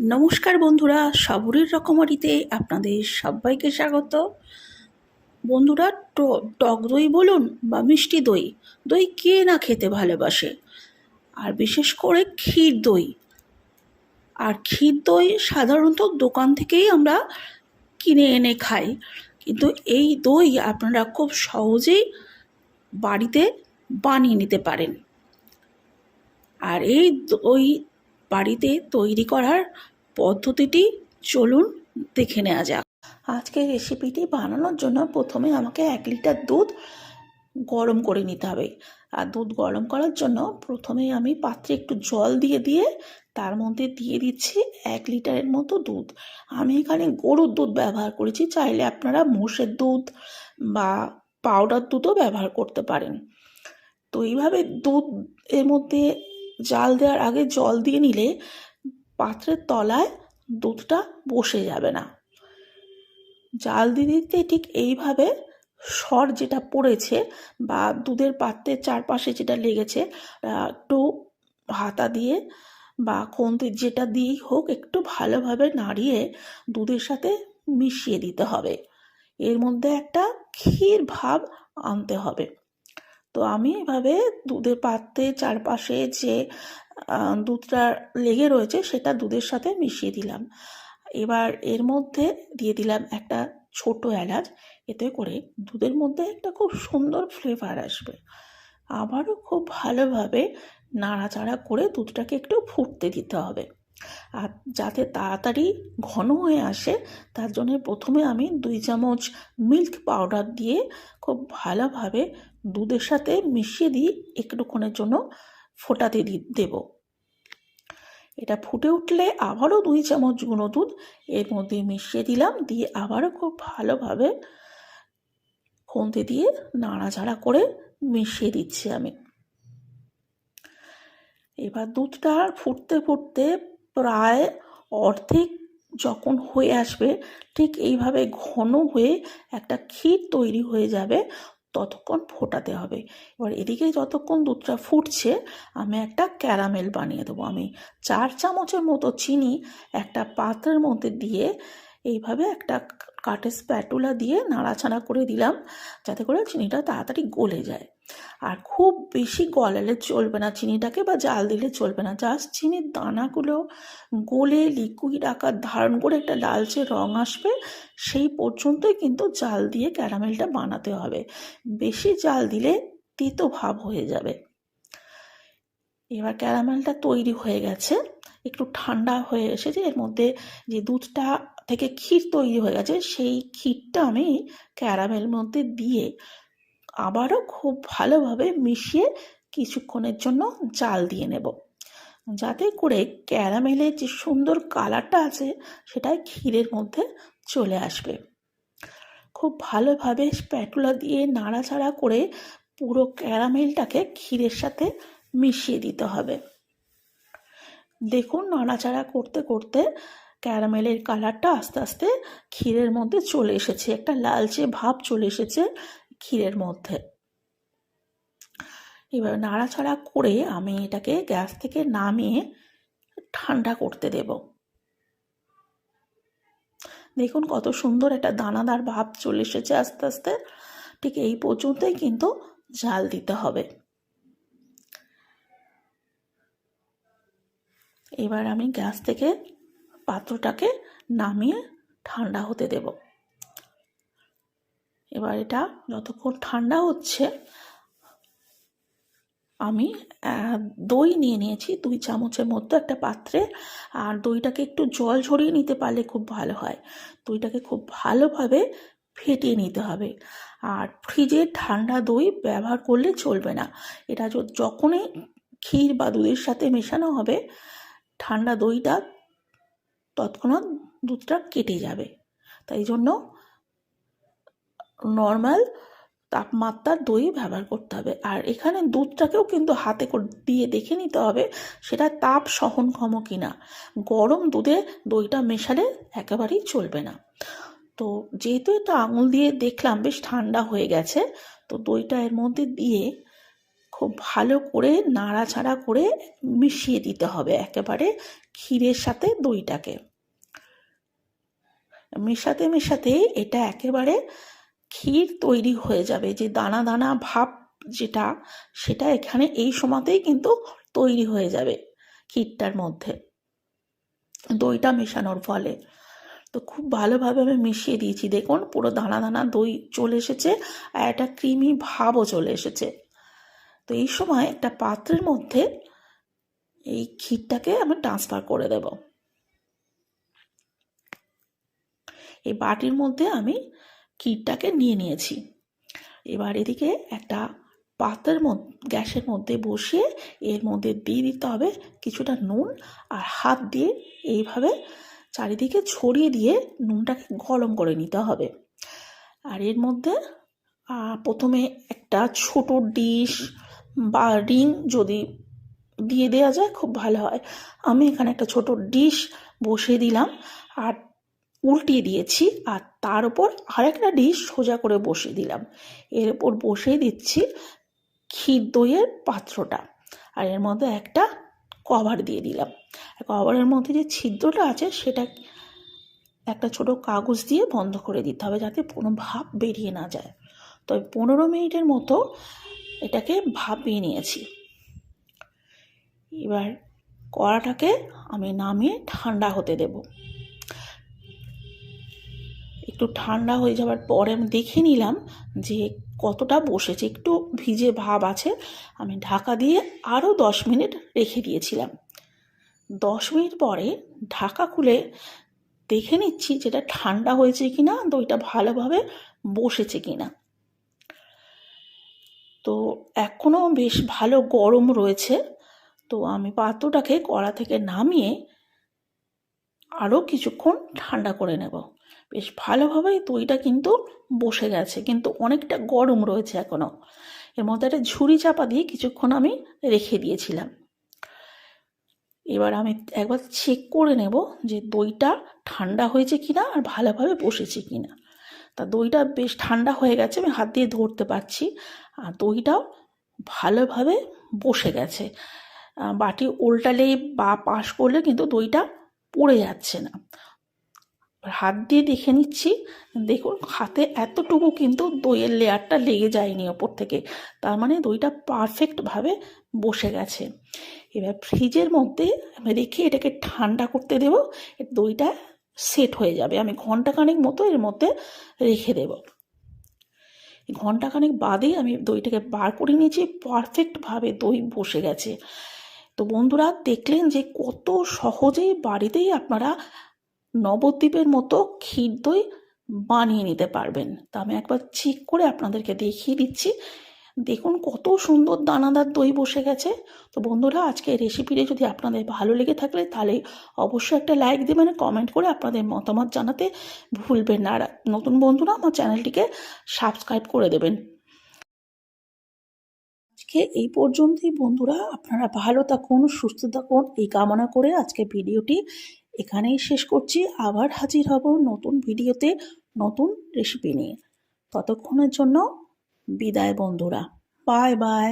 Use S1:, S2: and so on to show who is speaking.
S1: নমস্কার বন্ধুরা, সাবুরের রকমারিতে আপনাদের সবাইকে স্বাগত। বন্ধুরা টক দই বলুন বা মিষ্টি দই দই কে না খেতে ভালোবাসে? আর বিশেষ করে ক্ষীর দই। আর ক্ষীর দই সাধারণত দোকান থেকেই আমরা কিনে এনে খাই। কিন্তু এই দই আপনারা খুব সহজেই বাড়িতে বানিয়ে নিতে পারেন। আর এই দই বাড়িতে তৈরি করার পদ্ধতিটি চলুন দেখে নেওয়া যাক। আজকের রেসিপিটি বানানোর জন্য প্রথমে আমাকে এক লিটার দুধ গরম করে নিতে হবে। আর দুধ গরম করার জন্য প্রথমে আমি পাত্রে একটু জল দিয়ে দিয়ে তার মধ্যে দিয়ে দিচ্ছি এক লিটারের মতো দুধ। আমি এখানে গরুর দুধ ব্যবহার করেছি, চাইলে আপনারা মোষের দুধ বা পাউডার দুধও ব্যবহার করতে পারেন। তো এইভাবে দুধ এর মধ্যে জাল দেওয়ার আগে জল দিয়ে নিলে পাত্রের তলায় দুধটা বসে যাবে না। জাল দিয়ে দিতে ঠিক এইভাবে সর যেটা পড়েছে বা দুধের পাত্রের চারপাশে যেটা লেগেছে একটু হাতা দিয়ে বা খন্তি যেটা দিয়েই হোক একটু ভালোভাবে নাড়িয়ে দুধের সাথে মিশিয়ে দিতে হবে। এর মধ্যে একটা ক্ষীর ভাব আনতে হবে। তো আমি এভাবে দুধের পাত্রে চারপাশে যে দুধটা লেগে রয়েছে সেটা দুধের সাথে মিশিয়ে দিলাম। এবার এর মধ্যে দিয়ে দিলাম একটা ছোট এলাচ। এতে করে দুধের মধ্যে একটা খুব সুন্দর ফ্লেভার আসবে। আবারও খুব ভালোভাবে নাড়াচাড়া করে দুধটাকে একটু ফুটতে দিতে হবে। আর যাতে তাড়াতাড়ি ঘন হয়ে আসে, তার জন্য প্রথমে আমি দুই চামচ মিল্ক পাউডার দিয়ে খুব ভালোভাবে দুধের সাথে মিশিয়ে দিয়ে একটুক্ষণের জন্য ফোটাতে দি, দেবো। এটা ফুটে উঠলে আবারও দুই চামচ গুঁড়ো দুধ এর মধ্যে মিশিয়ে দিলাম, দিয়ে আবারও খুব ভালোভাবে খুন্তি দিয়ে নাড়াচাড়া করে মিশিয়ে দিচ্ছি আমি। এবার দুধটা ফুটতে ফুটতে প্রায় অর্ধেক যখন হয়ে আসবে, ঠিক এইভাবে ঘন হয়ে একটা ক্ষীর তৈরি হয়ে যাবে, ততক্ষণ ফোটাতে হবে। এবার এদিকে যতক্ষণ দুধটা ফুটছে, আমি একটা ক্যারামেল বানিয়ে দেবো। আমি চার চামচের মতো চিনি একটা পাত্রের মধ্যে দিয়ে এইভাবে একটা কাঠের স্প্যাটুলা দিয়ে নাড়াচাড়া করে দিলাম, যাতে করে চিনিটা তাড়াতাড়ি গলে যায়। আর খুব বেশি গলালে চলবে না চিনিটাকে বা জাল দিলে চলবে না। জাস্ট চিনির দানাগুলো গলে লিকুইড আকার ধারণ করে একটা লালচে রং আসবে, সেই পর্যন্তই কিন্তু জাল দিয়ে ক্যারামেলটা বানাতে হবে। বেশি জাল দিলে তেতো ভাব হয়ে যাবে। এবার ক্যারামেলটা তৈরি হয়ে গেছে। একটু ঠান্ডা হয়ে এসেছে। এর মধ্যে যে দুধটা থেকে ক্ষীর তৈরি হয়ে গেছে, সেই ক্ষীরটা আমি ক্যারামেল মধ্যে দিয়ে আবারও খুব ভালোভাবে মিশিয়ে কিছুক্ষণের জন্য জাল দিয়ে নেব। যাতে করে ক্যারামেলের যে সুন্দর কালারটা আছে সেটা ক্ষীরের মধ্যে চলে আসবে। খুব ভালোভাবে স্প্যাটুলা দিয়ে নাড়াচাড়া করে পুরো ক্যারামেলটাকে ক্ষীরের সাথে মিশিয়ে দিতে হবে। দেখুন নাড়াচাড়া করতে করতে ক্যারামেলের কালারটা আস্তে আস্তে ক্ষীরের মধ্যে চলে এসেছে। একটা লালচে ভাব চলে এসেছে। ক্ষীরের মধ্যে। এবার নাড়াচাড়া করে আমি এটাকে গ্যাস থেকে নামিয়ে ঠান্ডা করতে দেব। দেখুন কত সুন্দর একটা দানাদার ভাব চলে এসেছে আস্তে আস্তে। ঠিক এই পর্যন্তই কিন্তু জাল দিতে হবে। এবার আমি গ্যাস থেকে পাত্রটাকে নামিয়ে ঠান্ডা হতে দেব। এবার এটা যতক্ষণ ঠান্ডা হচ্ছে, আমি দই নিয়ে নিয়েছি। দুই চামচের মতো একটা পাত্রে, আর দইটাকে একটু জল ঝরিয়ে নিতে পারলে খুব ভালো হয়। দইটাকে খুব ভালোভাবে ফেটিয়ে নিতে হবে। আর ফ্রিজে ঠান্ডা দই ব্যবহার করলে চলবে না। এটা যখনই ক্ষীর বা দুধের সাথে মেশানো হবে, ঠান্ডা দইটা তৎক্ষণাৎ দুধটা কেটে যাবে। তাই জন্য নর্মাল তাপমাত্রার দই ব্যবহার করতে হবে। আর এখানে দুধটাকেও কিন্তু হাতে দিয়ে দেখে নিতে হবে সেটা তাপ সহনক্ষম কিনা। গরম দুধে দইটা মেশালে একেবারেই চলবে না। তো যেহেতু এটা আঙুল দিয়ে দেখলাম বেশ ঠান্ডা হয়ে গেছে, তো দইটা এর মধ্যে দিয়ে খুব ভালো করে নাড়াচাড়া করে মিশিয়ে দিতে হবে একেবারে ক্ষীরের সাথে দইটাকে। মেশাতে মেশাতে এটা একেবারে ক্ষীর তৈরি হয়ে যাবে, যে দানা দানা ভাব যেটা, সেটা এখানে এই সময়তেই কিন্তু তৈরি হয়ে যাবে ক্ষীরটার মধ্যে। দইটা মেশানোর ফলে। তো খুব ভালোভাবে আমি মিশিয়ে দিয়েছি। দেখুন, পুরো দানা দানা দই চলে এসেছে আর একটা ক্রিমি ভাবও চলে এসেছে। তো এই সময় একটা পাত্রের মধ্যে এই ক্ষীরটাকে আমি ট্রান্সফার করে দেব। এই বাটির মধ্যে আমি ক্ষীরটাকে নিয়ে নিয়েছি। এবার এদিকে একটা পাত্রের মধ্যে গ্যাসের মধ্যে বসিয়ে এর মধ্যে দিয়ে দিতে হবে কিছুটা নুন আর হাত দিয়ে এইভাবে চারিদিকে ছড়িয়ে দিয়ে নুনটাকে গরম করে নিতে হবে। আর এর মধ্যে প্রথমে একটা ছোট ডিশ বা রিং যদি দিয়ে দেওয়া যায় খুব ভালো হয়। আমি এখানে একটা ছোট ডিশ বসিয়ে দিলাম আর উল্টিয়ে দিয়েছি আর তার উপর আরেকটা ডিশ সোজা করে বসিয়ে দিলাম। এর উপর বসিয়ে দিচ্ছি ক্ষীর দইয়ের পাত্রটা। আর এর মধ্যে একটা কভার দিয়ে দিলাম। কভারের মধ্যে যে ছিদ্রটা আছে, সেটা একটা ছোট কাগজ দিয়ে বন্ধ করে দিতে হবে যাতে কোনো ভাপ বেরিয়ে না যায়। তো পনেরো মিনিটের মতো এটাকে ভাপিয়ে নিয়েছি। এবার কড়াটাকে আমি নামিয়ে ঠান্ডা হতে দেব। একটু ঠান্ডা হয়ে যাওয়ার পরে আমি দেখে নিলাম যে কতটা বসেছে, একটু ভিজে ভাব আছে। আমি ঢাকা দিয়ে আরও দশ মিনিট রেখে দিয়েছিলাম। দশ মিনিট পরে ঢাকা খুলে দেখে নিচ্ছি যেটা ঠান্ডা হয়েছে কি না দইটা ভালোভাবে বসেছে কি না তো এখনও বেশ ভালো গরম রয়েছে। তো আমি পাত্রটাকে কড়া থেকে নামিয়ে আরও কিছুক্ষণ ঠান্ডা করে নেব। বেশ ভালোভাবেই দইটা কিন্তু বসে গেছে, কিন্তু অনেকটা গরম রয়েছে এখনও এর মধ্যে একটা ঝুড়ি চাপা দিয়ে কিছুক্ষণ আমি রেখে দিয়েছিলাম। এবার আমি একবার চেক করে নেব যে দইটা ঠান্ডা হয়েছে কিনা আর ভালোভাবে বসেছে কিনা। তা দইটা বেশ ঠান্ডা হয়ে গেছে, আমি হাত দিয়ে ধরতে পারছি। আর দইটাও ভালোভাবে বসে গেছে। বাটি উল্টালে বা পাশ করলে কিন্তু দইটা পড়ে যাচ্ছে না। হাত দিয়ে দেখে নিচ্ছি। দেখুন, হাতে এতটুকু কিন্তু দইয়ের লেয়ারটা লেগে যায়নি ওপর থেকে। তার মানে দইটা পারফেক্টভাবে বসে গেছে। এবার ফ্রিজের মধ্যে আমি রেখে এটাকে ঠান্ডা করতে দেবো। দইটা সেট হয়ে যাবে। আমি ঘন্টাখানেক মতো এর মধ্যে রেখে দেব। ঘন্টাখানেক বাদেই আমি দইটাকে বার করে নিয়েছি। পারফেক্টভাবে দই বসে গেছে। তো বন্ধুরা, দেখলেন যে কত সহজেই বাড়িতেই আপনারা নবদ্বীপের মতো ক্ষীর দই বানিয়ে নিতে পারবেন। তা আমি একবার চেক করে আপনাদেরকে দেখিয়ে দিচ্ছি। দেখুন কত সুন্দর দানাদার দই বসে গেছে। তো বন্ধুরা, আজকে রেসিপিটি যদি আপনাদের ভালো লেগে থাকলে তাহলে অবশ্যই একটা লাইক দেবেন কমেন্ট করে আপনাদের মতামত জানাতে ভুলবেন না। আর নতুন বন্ধুরা, আমার চ্যানেলটিকে সাবস্ক্রাইব করে দেবেন। আজকে এই পর্যন্তই বন্ধুরা। আপনারা ভালো থাকুন, সুস্থ থাকুন। এই কামনা করে আজকে ভিডিওটি এখানেই শেষ করছি। আবার হাজির হব নতুন ভিডিওতে নতুন রেসিপি নিয়ে। ততক্ষণের জন্য বিদায় বন্ধুরা। Bye bye